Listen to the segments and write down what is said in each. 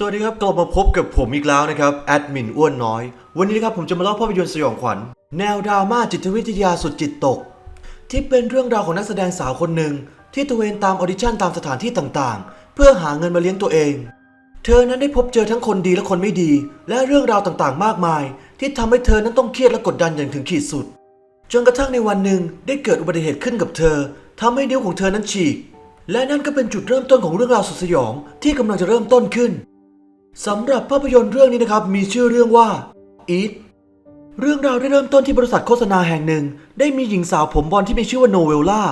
สวัสดีครับ กลับมาพบกับผมอีกแล้วนะครับ แอดมินอ้วนน้อย วันนี้นะครับผมจะมาเล่าภาพยนตร์สยองขวัญ แนวดราม่าจิตวิทยาสุดจิตตก ที่เป็นเรื่องราวของนักแสดงสาวคนหนึ่ง ที่ตะเวนตามออดิชั่นตามสถานที่ต่างๆ เพื่อหาเงินมาเลี้ยงตัวเอง เธอนั้นได้พบเจอทั้งคนดีและคนไม่ดี และเรื่องราวต่างๆ มากมาย ที่ทำให้เธอนั้นต้องเครียดและกดดันอย่างถึงขีดสุด จนกระทั่งในวันหนึ่งได้เกิดอุบัติเหตุขึ้นกับเธอทำให้นิ้วของเธอนั้นฉีก และนั่นก็เป็นจุดเริ่มต้นของเรื่องราวสุดสยองที่กำลังจะเริ่มต้นขึ้น สำหรับภาพยนตร์เรื่องนี้นะครับ มีชื่อเรื่องว่า Eat เรื่องราวได้เริ่มต้นที่บริษัทโฆษณาแห่งหนึ่ง ได้มีหญิงสาวผมบอลที่มีชื่อว่าโนเวลล่า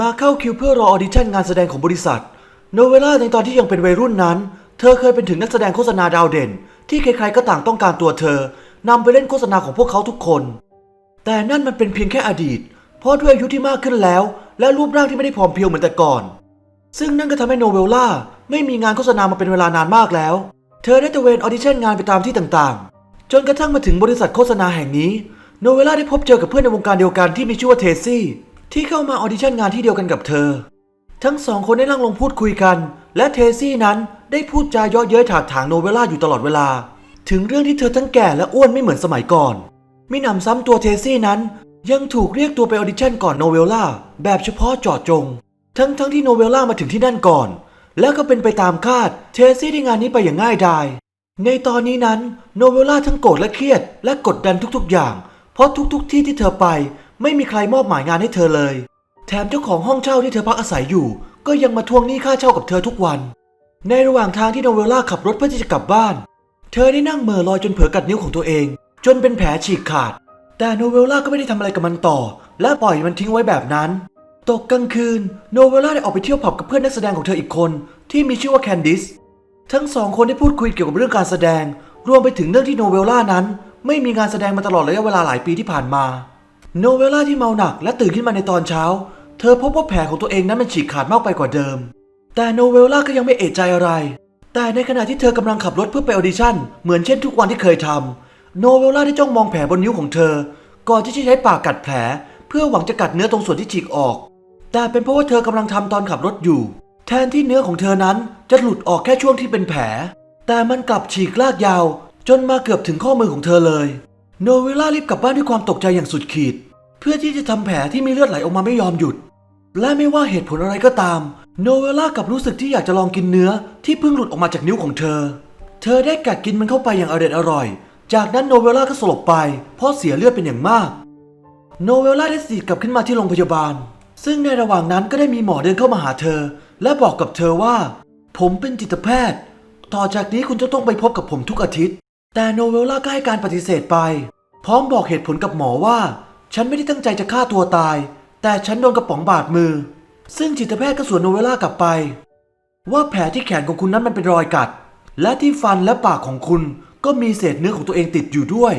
มาเข้าคิวเพื่อรอออดิชั่นงานแสดงของบริษัท โนเวลล่าในตอนที่ยังเป็นวัยรุ่นนั้น เธอเคยเป็นถึงนักแสดงโฆษณาดาวเด่น ที่ใครๆก็ต่างต้องการตัวเธอนำไปเล่นโฆษณาของพวกเขาทุกคน แต่นั่นมันเป็นเพียงแค่อดีต เพราะด้วยอายุที่มากขึ้นแล้ว และรูปร่างที่ไม่ได้ผอมเพรียวเหมือนแต่ก่อน ซึ่งนั่นก็ทำให้โนเวลล่าไม่มีงานโฆษณามาเป็นเวลานานมากแล้ว เธอได้ตระเวนออดิชั่นงานไปตามที่ต่างๆ จนกระทั่งมาถึงบริษัทโฆษณาแห่งนี้ โนเวล่าได้พบเจอกับเพื่อนในวงการเดียวกันที่มีชื่อว่าเทซี่ ที่เข้ามาออดิชั่นงานที่เดียวกันกับเธอ ทั้งสองคนได้นั่งลงพูดคุยกัน และเทซี่นั้นได้พูดจาเยาะเย้ยถากถางโนเวล่าอยู่ตลอดเวลา ถึงเรื่องที่เธอทั้งแก่และอ้วนไม่เหมือนสมัยก่อนมิหนำซ้ำตัวเทซี่นั้น ยังถูกเรียกตัวไปออดิชั่นก่อนโนเวล่าแบบเฉพาะเจาะจง ทั้งทั้งที่โนเวล่ามาถึงที่นั่นก่อน แล้วก็เป็นไปตามคาดเทซี่ได้งานนี้ไปอย่างง่ายดาย ในตอนนี้นั้นโนเวลล่าทั้งโกรธและเครียด และกดดันทุกๆอย่าง เพราะทุกๆ ที่ที่เธอไป ไม่มีใครมอบหมายงานให้เธอเลย แถมเจ้าของห้องเช่าที่เธอพักอาศัยอยู่ ก็ยังมาทวงหนี้ค่าเช่ากับเธอทุกวัน ในระหว่างทางที่โนเวลล่าขับรถเพื่อที่จะกลับบ้าน เธอได้นั่งเมอลอยจนเผลอกัดนิ้วของตัวเอง จนเป็นแผลฉีกขาด แต่โนเวลล่าก็ไม่ได้ทำอะไรกับมันต่อ และปล่อยมันทิ้งไว้แบบนั้น ตกกลางคืน โนเวล่าได้ออกไปเที่ยวผับกับเพื่อนนักแสดงของเธออีกคน ที่มีชื่อว่าแคนดิส ทั้งสองคนได้พูดคุยเกี่ยวกับเรื่องการแสดง รวมไปถึงเรื่องที่โนเวล่านั้น ไม่มีงานแสดงมาตลอดระยะเวลาหลายปีที่ผ่านมา โนเวล่าที่เมาหนักและตื่นขึ้นมาในตอนเช้า เธอพบว่าแผลของตัวเองนั้นมันฉีกขาดมากไปกว่าเดิม แต่โนเวล่าก็ยังไม่เอะใจอะไร แต่ในขณะที่เธอกำลังขับรถเพื่อไปออดิชั่น เหมือนเช่นทุกวันที่เคยทำโนเวล่าได้จ้องมองแผลบนนิ้วของเธอ ก่อนที่จะใช้ปากกัดแผล เพื่อหวังจะกัดเนื้อตรงส่วนที่ฉีกออก แต่เป็นเพราะว่าเธอกำลังทำตอนขับรถอยู่ แทนที่เนื้อของเธอนั้นจะหลุดออกแค่ช่วงที่เป็นแผล แต่มันกลับฉีกลากยาว จนมาเกือบถึงข้อมือของเธอเลย โนเวล่ารีบกลับบ้านด้วยความตกใจอย่างสุดขีด เพื่อที่จะทำแผลที่มีเลือดไหลออกมาไม่ยอมหยุด และไม่ว่าเหตุผลอะไรก็ตาม โนเวล่ากลับรู้สึกที่อยากจะลองกินเนื้อที่เพิ่งหลุดออกมาจากนิ้วของเธอ เธอได้กัดกินมันเข้าไปอย่างอร่อยอร่อย จากนั้นโนเวล่าก็สลบไป เพราะเสียเลือดเป็นอย่างมาก โนเวล่าได้สติกลับขึ้นมาที่โรงพยาบาล ซึ่งในระหว่างนั้นก็ได้มีหมอเดินเข้ามาหาเธอ และบอกกับเธอว่า ผมเป็นจิตแพทย์ ต่อจากนี้คุณจะต้องไปพบกับผมทุกอาทิตย์ แต่โนเวลล่าก็ให้การปฏิเสธไป พร้อมบอกเหตุผลกับหมอว่า ฉันไม่ได้ตั้งใจจะฆ่าตัวตาย แต่ฉันโดนกระป๋องบาดมือ ซึ่งจิตแพทย์ก็สวนโนเวลล่ากลับไป ว่าแผลที่แขนของคุณนั้นมันเป็นรอยกัด และที่ฟันและปากของคุณก็มีเศษเนื้อของตัวเองติดอยู่ด้วย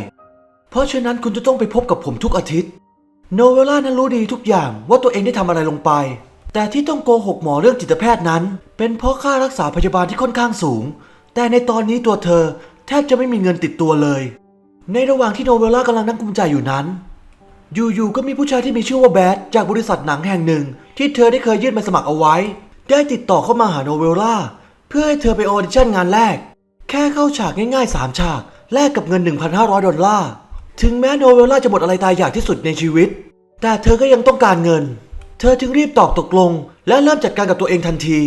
เพราะฉะนั้นคุณจะต้องไปพบกับผมทุกอาทิตย์ โนเวล่านั้นรู้ดีทุกอย่างว่าตัวเองได้ทำอะไรลงไป แต่ที่ต้องโกหกหมอเรื่องจิตแพทย์นั้น เป็นเพราะค่ารักษาพยาบาลที่ค่อนข้างสูง แต่ในตอนนี้ตัวเธอแทบจะไม่มีเงินติดตัวเลย ในระหว่างที่โนเวล่ากำลังนั่งกุมใจอยู่นั้น อยู่ๆก็มีผู้ชายที่มีชื่อว่าแบดจากบริษัทหนังแห่งหนึ่ง ที่เธอได้เคยยื่นใบสมัครเอาไว้ ได้ติดต่อเข้ามาหาโนเวล่าเพื่อให้เธอไปออดิชั่นงานแรก แค่เข้าฉากง่ายๆ3ฉากแลกกับเงิน 1,500 ดอลลาร์ ถึงแม้โนเวลล่าจะหมดอะไรตายอยากที่สุดในชีวิต แต่เธอก็ยังต้องการเงิน เธอจึงรีบตอบตกลง และเริ่มจัดการกับตัวเองทันที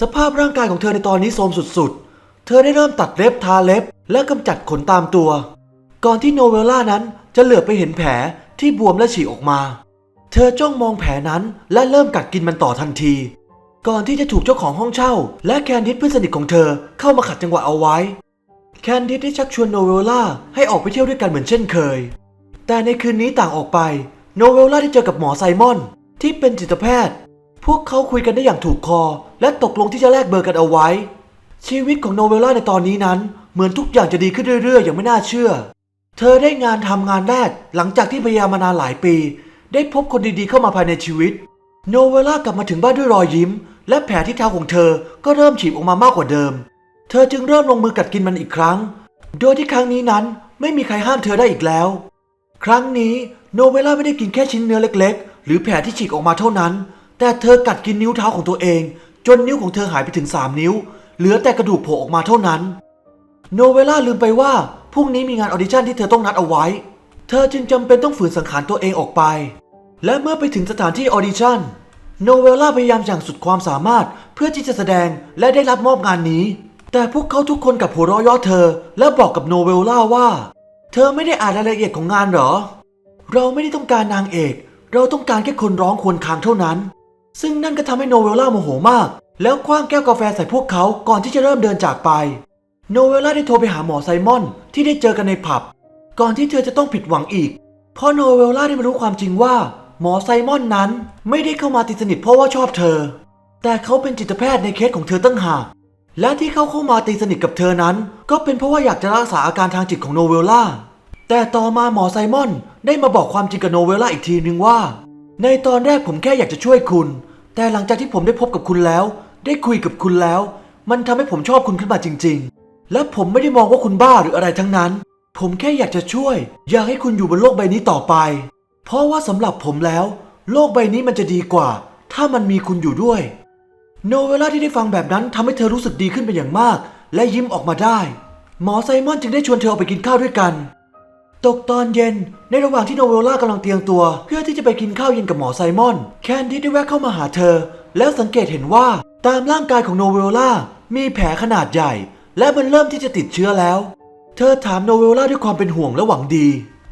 สภาพร่างกายของเธอในตอนนี้โทรมสุดๆ เธอได้เริ่มตัดเล็บทาเล็บ และกำจัดขนตามตัว ก่อนที่โนเวลล่านั้นจะเหลือบไปเห็นแผลที่บวมและฉีกออกมา เธอจ้องมองแผลนั้นและเริ่มกัดกินมันต่อทันที ก่อนที่จะถูกเจ้าของห้องเช่า และแคนดิสเพื่อนสนิทของเธอเข้ามาขัดจังหวะเอาไว้ แคนดิสได้ชักชวนโนเวลล่าให้ออกไปเที่ยวด้วยกันเหมือนเช่นเคย แต่ในคืนนี้ต่างออกไป โนเวลล่าได้เจอกับหมอไซมอน ที่เป็นจิตแพทย์ พวกเขาคุยกันได้อย่างถูกคอ และตกลงที่จะแลกเบอร์กันเอาไว้ ชีวิตของโนเวลล่าในตอนนี้นั้น เหมือนทุกอย่างจะดีขึ้นเรื่อยๆ อย่างไม่น่าเชื่อ เธอได้งานทำงานแรกหลังจากที่พยายามมานานหลายปี ได้พบคนดีๆเข้ามาภายในชีวิต โนเวลล่ากลับมาถึงบ้านด้วยรอยยิ้ม และแผลที่เท้าของเธอก็เริ่มฉีกออกมามากกว่าเดิม เธอจึงเริ่มลงมือกัดกินมันอีกครั้ง โดยที่ครั้งนี้นั้นไม่มีใครห้ามเธอได้อีกแล้ว ครั้งนี้โนเวล่าไม่ได้กินแค่ชิ้นเนื้อเล็ก ๆ หรือแผลที่ฉีกออกมาเท่านั้น แต่เธอกัดกินนิ้วเท้าของตัวเอง จนนิ้วของเธอหายไปถึง 3 นิ้ว เหลือแต่กระดูกโผล่ออกมาเท่านั้น โนเวล่าลืมไปว่าพรุ่งนี้มีงานออดิชั่นที่เธอต้องนัดเอาไว้ เธอจึงจำเป็นต้องฝืนสังขารตัวเองออกไป และเมื่อไปถึงสถานที่ออดิชั่นโนเวล่าพยายามอย่างสุดความสามารถเพื่อที่จะแสดงและได้รับมอบงานนี้ แต่พวกเขาทุกคนกับหัวเราะย่อเธอ และบอกกับโนเวล่าว่า เธอไม่ได้อ่านรายละเอียดของงานหรอ เราไม่ได้ต้องการนางเอก เราต้องการแค่คนร้องควรคางเท่านั้น ซึ่งนั่นก็ทำให้โนเวล่าโมโหมาก แล้วคว้างแก้วกาแฟใส่พวกเขาก่อนที่จะเริ่มเดินจากไป โนเวล่าได้โทรไปหาหมอไซมอนที่ได้เจอกันในผับ ก่อนที่เธอจะต้องผิดหวังอีก เพราะโนเวล่าได้มารู้ความจริงว่า หมอไซมอนนั้นไม่ได้เข้ามาตีสนิทเพราะว่าชอบเธอ แต่เขาเป็นจิตแพทย์ในเคสของเธอตั้งหาก และที่เขาเข้ามาตีสนิทกับเธอนั้น ก็เป็นเพราะว่าอยากจะรักษาอาการทางจิตของโนเวลล่า แต่ต่อมาหมอไซมอนได้มาบอกความจริงกับโนเวลล่าอีกทีนึงว่า ในตอนแรกผมแค่อยากจะช่วยคุณ แต่หลังจากที่ผมได้พบกับคุณแล้ว ได้คุยกับคุณแล้ว มันทำให้ผมชอบคุณขึ้นมาจริง ๆ และผมไม่ได้มองว่าคุณบ้าหรืออะไรทั้งนั้น ผมแค่อยากจะช่วย อยากให้คุณอยู่บนโลกใบนี้ต่อไป เพราะว่าสำหรับผมแล้ว โลกใบนี้มันจะดีกว่า ถ้ามันมีคุณอยู่ด้วย โนเวล่าที่ได้ฟังแบบนั้นทำให้เธอรู้สึกดีขึ้นเป็นอย่างมาก และยิ้มออกมาได้ หมอไซมอนจึงได้ชวนเธอออกไปกินข้าวด้วยกัน ตกตอนเย็น ในระหว่างที่โนเวล่ากำลังเตรียมตัว เพื่อที่จะไปกินข้าวเย็นกับหมอไซมอน แคนดี้ได้แวะเข้ามาหาเธอ แล้วสังเกตเห็นว่าตามร่างกายของโนเวล่ามีแผลขนาดใหญ่ และมันเริ่มที่จะติดเชื้อแล้ว เธอถามโนเวล่าด้วยความเป็นห่วงและหวังดี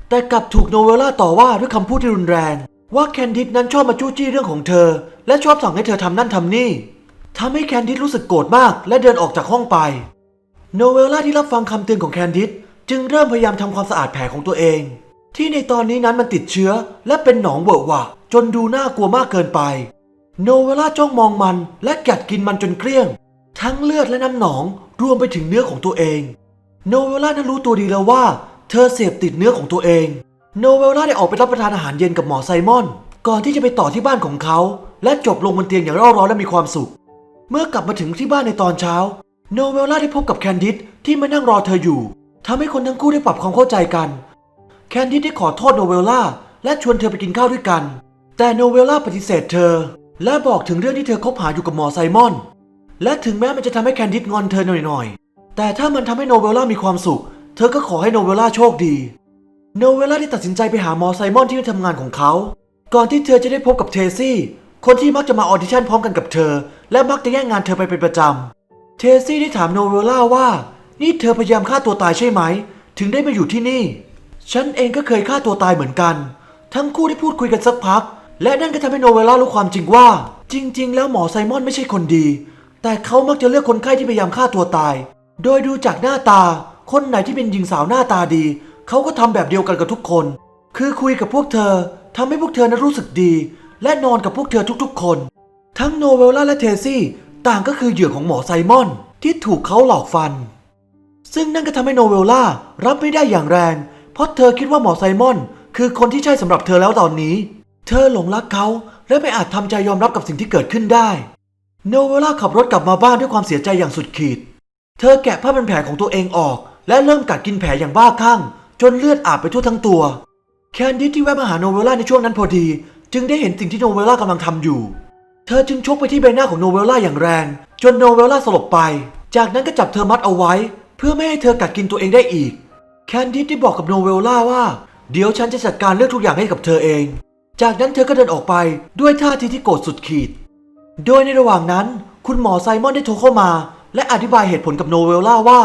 แต่กลับถูกโนเวล่าต่อว่าด้วยคำพูดที่รุนแรง ว่าแคนดิดนั้นชอบมาจู้จี้เรื่องของเธอ และชอบสั่งให้เธอทำนั่นทำนี่ ทำให้แคนดิดรู้สึกโกรธมากและเดินออกจากห้องไป โนเวล่าที่รับฟังคำเตือนของแคนดิดจึงเริ่มพยายามทำความสะอาดแผลของตัวเอง ที่ในตอนนี้นั้นมันติดเชื้อ และเป็นหนองเวอะหวะจนดูน่ากลัวมากเกินไป โนเวล่าจ้องมองมันและกัดกินมันจนเกลี้ยง ทั้งเลือดและน้ำหนองรวมไปถึงเนื้อของตัวเอง โนเวล่านั้นรู้ตัวดีแล้วว่า เธอเสพติดเนื้อของตัวเอง โนเวล่าได้ออกไปรับประทานอาหารเย็นกับหมอไซมอน ก่อนที่จะไปต่อที่บ้านของเขา และจบลงบนเตียงอย่างร่าร้อนและมีความสุข เมื่อกลับมาถึงที่บ้านในตอนเช้า โนเวล่าได้พบกับแคนดิดที่มานั่งรอเธออยู่ทำให้คนทั้งคู่ได้ปรับความเข้าใจกัน แคนดิดได้ขอโทษโนเวล่าและชวนเธอไปกินข้าวด้วยกัน แต่โนเวล่าปฏิเสธเธอ และบอกถึงเรื่องที่เธอคบหาอยู่กับหมอไซมอน และถึงแม้มันจะทำให้แคนดิดงอนเธอหน่อยๆ แต่ถ้ามันทำให้โนเวล่ามีความสุข เธอก็ขอให้โนเวล่าโชคดี โนเวล่าได้ตัดสินใจไปหาหมอไซมอนที่ทำงานของเขา ก่อนที่เธอจะได้พบกับเทซี่ คนที่มักจะมาออดิชั่นพร้อมกันกับเธอ และมักจะแย่งงานเธอไปเป็นประจำ เทซี่ได้ถามโนเวล่าว่า นี่เธอพยายามฆ่าตัวตายใช่ไหม ถึงได้มาอยู่ที่นี่ ฉันเองก็เคยฆ่าตัวตายเหมือนกัน ทั้งคู่ได้พูดคุยกันสักพัก และนั่นก็ทำให้โนเวล่ารู้ความจริงว่า จริง ๆ แล้วหมอไซมอนไม่ใช่คนดี แต่เขามักจะเลือกคนไข้ที่พยายามฆ่าตัวตาย โดยดูจากหน้าตา คนไหนที่เป็นหญิงสาวหน้าตาดี เขาก็ทำแบบเดียวกันกับทุกคน คือคุยกับพวกเธอทำให้พวกเธอนั้นรู้สึกดี และนอนกับพวกเธอทุกๆ คน ทั้งโนเวลล่าและเทซี่ต่างก็คือเหยื่อของหมอไซมอนที่ถูกเขาหลอกฟัน ซึ่งนั่นก็ทำให้โนเวลล่ารับไม่ได้อย่างแรง เพราะเธอคิดว่าหมอไซมอน คือคนที่ใช่สำหรับเธอแล้วตอนนี้ เธอหลงรักเขาและไม่อาจทำใจยอมรับกับสิ่งที่เกิดขึ้นได้ โนเวล่าขับรถกลับมาบ้านด้วยความเสียใจอย่างสุดขีด เธอแกะผ้าเป็นแผลของตัวเองออก และเริ่มกัดกินแผลอย่างบ้าคลั่ง จนเลือดอาบไปทั่วทั้งตัว แคนดี้ที่แวะมาหาโนเวล่าในช่วงนั้นพอดี จึงได้เห็นสิ่งที่โนเวล่ากำลังทำอยู่ เธอจึงชกไปที่ใบหน้าของโนเวล่าอย่างแรง จนโนเวล่าสลบไป จากนั้นก็จับเธอมัดเอาไว้ เพื่อไม่ให้เธอกัดกินตัวเองได้อีก แคนดี้ได้บอกกับโนเวล่าว่า เดี๋ยวฉันจะจัดการเรื่องทุกอย่างให้กับเธอเอง จากนั้นเธอก็เดินออกไปด้วยท่าทีที่โกรธสุดขีด โดยในระหว่างนั้น คุณหมอไซมอนได้โทรเข้ามา และอธิบายเหตุผลกับโนเวลล่าว่า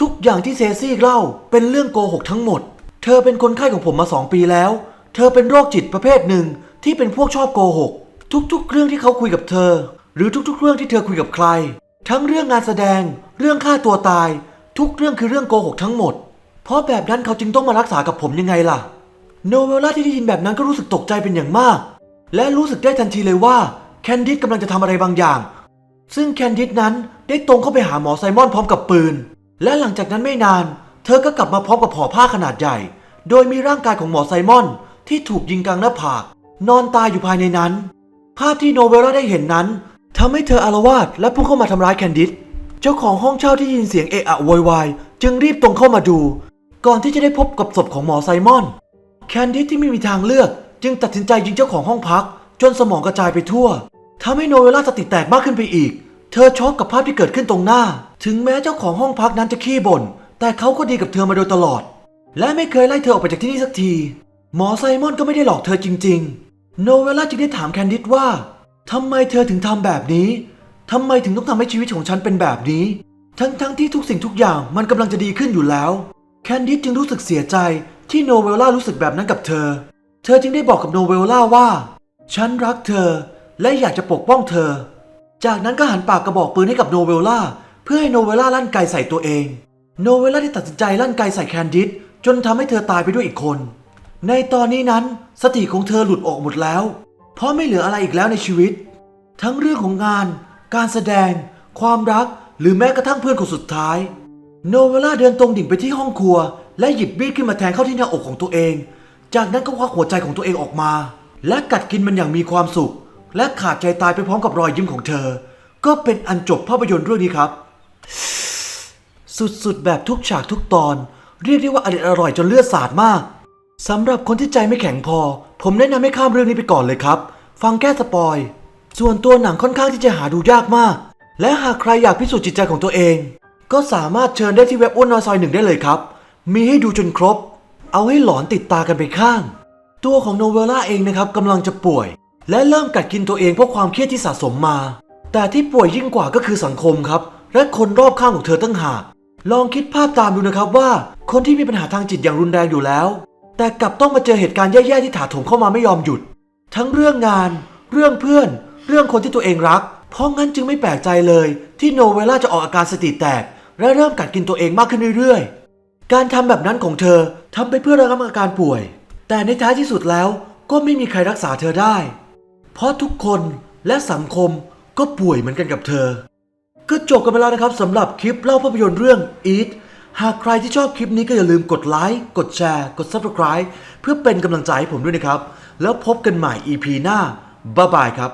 ทุกอย่างที่เซซี่เล่าเป็นเรื่องโกหกทั้งหมด เธอเป็นคนไข้ของผมมาสองปีแล้ว เธอเป็นโรคจิตประเภทหนึ่ง ที่เป็นพวกชอบโกหก ทุกๆ เรื่องที่เขาคุยกับเธอ หรือทุกๆ เรื่องที่เธอคุยกับใคร ทั้งเรื่องงานแสดง เรื่องฆ่าตัวตาย ทุกเรื่องคือเรื่องโกหกทั้งหมด เพราะแบบนั้นเขาจึงต้องมารักษากับผมยังไงล่ะ โนเวลล่าที่ได้ยินแบบนั้นก็รู้สึกตกใจเป็นอย่างมาก และรู้สึกได้ทันทีเลยว่าแคนดิดกำลังจะทำอะไรบางอย่าง ซึ่งแคนดิดนั้นได้ตรงเข้าไปหาหมอไซมอนพร้อมกับปืน และหลังจากนั้นไม่นาน เธอก็กลับมาพร้อมกับห่อผ้าขนาดใหญ่ โดยมีร่างกายของหมอไซมอนที่ถูกยิงกลางหน้าผาก นอนตายอยู่ภายในนั้น ภาพที่โนเวล่าได้เห็นนั้นทำให้เธออารวาสและพุ่งเข้ามาทำร้ายแคนดิดเจ้าของห้องเช่าที่ยินเสียงเอะอะโวยวายจึงรีบตรงเข้ามาดู ก่อนที่จะได้พบกับศพของหมอไซมอน แคนดิสที่ไม่มีทางเลือก จึงตัดสินใจยิงเจ้าของห้องพัก จนสมองกระจายไปทั่วทำให้โนเวล่าสติแตกมากขึ้นไปอีก เธอช็อกกับภาพที่เกิดขึ้นตรงหน้า ถึงแม้เจ้าของห้องพักนั้นจะขี้บ่นแต่เขาก็ดีกับเธอมาโดยตลอด และไม่เคยไล่เธอออกไปจากที่นี่สักที หมอไซมอนก็ไม่ได้หลอกเธอจริง โนเวล่าจึงได้ถามแคนดิดว่าทำไมเธอถึงทำแบบนี้ทำไมถึงต้องทำให้ชีวิตของฉันเป็นแบบนี้ ทั้งๆที่ทุกสิ่งทุกอย่างมันกำลังจะดีขึ้นอยู่แล้ว แคนดิดจึงรู้สึกเสียใจที่โนเวล่ารู้สึกแบบนั้นกับเธอ เธอจึงได้บอกกับโนเวล่าว่า ฉันรักเธอ และอยากจะปกป้องเธอ จากนั้นก็หันปากกระบอกปืนให้กับโนเวล่าเพื่อให้โนเวล่าลั่นไกใส่ตัวเอง โนเวล่าได้ตัดสินใจลั่นไกใส่แคนดิดจนทำให้เธอตายไปด้วยอีกคน ในตอนนี้นั้นสติของเธอหลุดออกหมดแล้ว เพราะไม่เหลืออะไรอีกแล้วในชีวิต ทั้งเรื่องของงาน การแสดง ความรัก หรือแม้กระทั่งเพื่อนคนสุดท้าย โนเวล่าเดินตรงดิ่งไปที่ห้องครัว และหยิบมีดขึ้นมาแทงเข้าที่หน้าอกของตัวเอง จากนั้นก็ควักหัวใจของตัวเองออกมา และกัดกินมันอย่างมีความสุข และขาดใจตายไปพร้อมกับรอยยิ้มของเธอ ก็เป็นอันจบภาพยนตร์เรื่องนี้ครับ สุดๆแบบทุกฉากทุกตอน เรียกได้ว่าอร่อยอร่อยจนเลือดสาดมาก สำหรับคนที่ใจไม่แข็งพอ ผมแนะนำให้ข้ามเรื่องนี้ไปก่อนเลยครับ ฟังแค่สปอย ส่วนตัวหนังค่อนข้างที่จะหาดูยากมาก และหากใครอยากพิสูจน์จิตใจของตัวเอง ก็สามารถเชิญได้ที่เว็บอ้วนน้อยซอยหนึ่งได้เลยครับ มีให้ดูจนครบ เอาให้หลอนติดตากันไปข้าง ตัวของโนเวล่าเองนะครับกำลังจะป่วย และเริ่มกัดกินตัวเองเพราะความเครียดที่สะสมมา แต่ที่ป่วยยิ่งกว่าก็คือสังคมครับ และคนรอบข้างของเธอตั้งหากลองคิดภาพตามดูนะครับว่า คนที่มีปัญหาทางจิตอย่างรุนแรงอยู่แล้ว แต่กลับต้องมาเจอเหตุการณ์แย่ๆที่ถาโถมเข้ามาไม่ยอมหยุด ทั้งเรื่องงาน เรื่องเพื่อน เรื่องคนที่ตัวเองรัก เพราะงั้นจึงไม่แปลกใจเลยที่โนเวล่าจะออกอาการสติแตก และเริ่มกัดกินตัวเองมากขึ้นเรื่อยๆ การทำแบบนั้นของเธอทำไปเพื่อระงับอาการป่วย แต่ในท้ายที่สุดแล้วก็ไม่มีใครรักษาเธอได้ เพราะทุกคนและสังคมก็ป่วยเหมือนกันกับเธอ ก็จบกันไปแล้วนะครับสำหรับคลิปเล่าภาพยนตร์เรื่อง Eat หากใครที่ชอบคลิปนี้ก็อย่าลืมกดไลค์ กดแชร์ กด Subscribe เพื่อเป็นกำลังใจให้ผมด้วยนะครับ แล้วพบกันใหม่ EP หน้า บ๊ายบายครับ